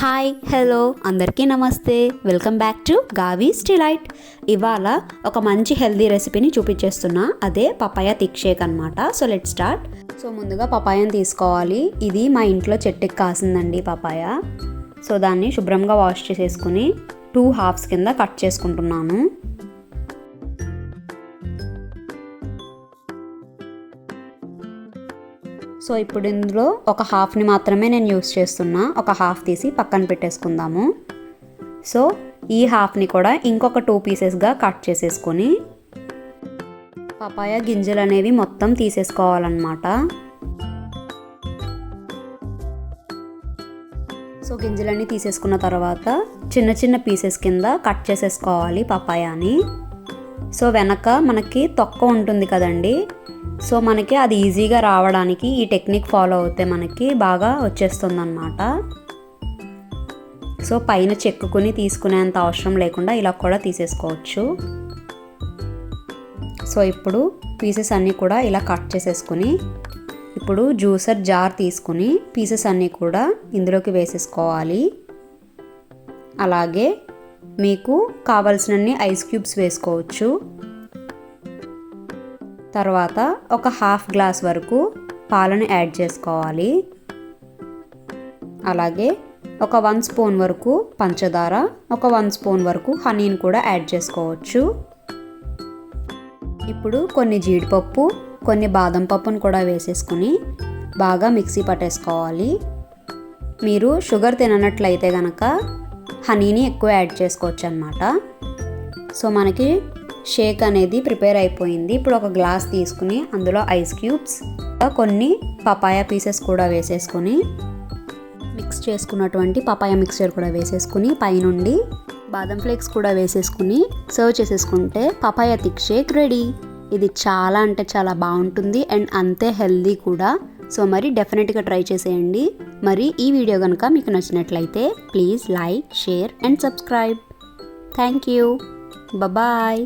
Hi hello అందరికీ నమస్తే. Welcome back to Gavi's delight ఇవాళ ఒక మంచి హెల్దీ రెసిపీని చూపించేస్తున్నా. అదే పపాయ తిక్షేక్ అనమాట సో లెట్ స్టార్ట్. సో ముందుగా పపాయని తీసుకోవాలి. ఇది మా ఇంట్లో చెట్టుకి కాసిందండి పపాయ. సో దాన్ని శుభ్రంగా వాష్ చేసేసుకుని టూ హాఫ్స్ కింద కట్ చేసుకుంటున్నాను. సో ఇప్పుడు ఇందులో ఒక హాఫ్ని మాత్రమే నేను యూస్ చేస్తున్నా. ఒక హాఫ్ తీసి పక్కన పెట్టేసుకుందాము. సో ఈ హాఫ్ని కూడా ఇంకొక టూ పీసెస్గా కట్ చేసేసుకొని పపాయ గింజలు అనేవి మొత్తం తీసేసుకోవాలన్నమాట. సో గింజలన్నీ తీసేసుకున్న తర్వాత చిన్న చిన్న పీసెస్ కింద కట్ చేసేసుకోవాలి పపాయాని. సో వెనక మనకి తొక్క ఉంటుంది కదండి. సో మనకి అది ఈజీగా రావడానికి ఈ టెక్నిక్ ఫాలో అవుతే మనకి బాగా వచ్చేస్తుంది అనమాట సో పైన చెక్కుని తీసుకునేంత అవసరం లేకుండా ఇలా కూడా తీసేసుకోవచ్చు. సో ఇప్పుడు పీసెస్ అన్నీ కూడా ఇలా కట్ చేసేసుకుని ఇప్పుడు జ్యూసర్ జార్ తీసుకుని పీసెస్ అన్నీ కూడా ఇందులోకి వేసేసుకోవాలి. అలాగే మీకు కావలసినన్ని ఐస్ క్యూబ్స్ వేసుకోవచ్చు. తర్వాత ఒక హాఫ్ గ్లాస్ వరకు పాలను యాడ్ చేసుకోవాలి. అలాగే ఒక వన్ స్పూన్ వరకు పంచదార ఒక వన్ స్పూన్ వరకు హనీని కూడా యాడ్ చేసుకోవచ్చు. ఇప్పుడు కొన్ని జీడిపప్పు కొన్ని బాదం పప్పును కూడా వేసేసుకుని బాగా మిక్సీ పట్టేసుకోవాలి. మీరు షుగర్ తిననట్లయితే కనుక హనీని ఎక్కువ యాడ్ చేసుకోవచ్చు అనమాట సో మనకి షేక్ అనేది ప్రిపేర్ అయిపోయింది. ఇప్పుడు ఒక గ్లాస్ తీసుకుని అందులో ఐస్ క్యూబ్స్ కొన్ని పపాయ పీసెస్ కూడా వేసేసుకొని మిక్స్ చేసుకున్నటువంటి పపాయ మిక్చర్ కూడా వేసేసుకుని పైనుండి బాదం ఫ్లేక్స్ కూడా వేసేసుకుని సర్వ్ చేసేసుకుంటే పపాయ థిక్ షేక్ రెడీ. ఇది చాలా అంటే చాలా బాగుంటుంది అండ్ అంతే హెల్దీ కూడా. సో మరి డెఫినెట్గా ట్రై చేసేయండి. మరి ఈ వీడియో కనుక మీకు నచ్చినట్లయితే please like share and subscribe. Thank you. Bye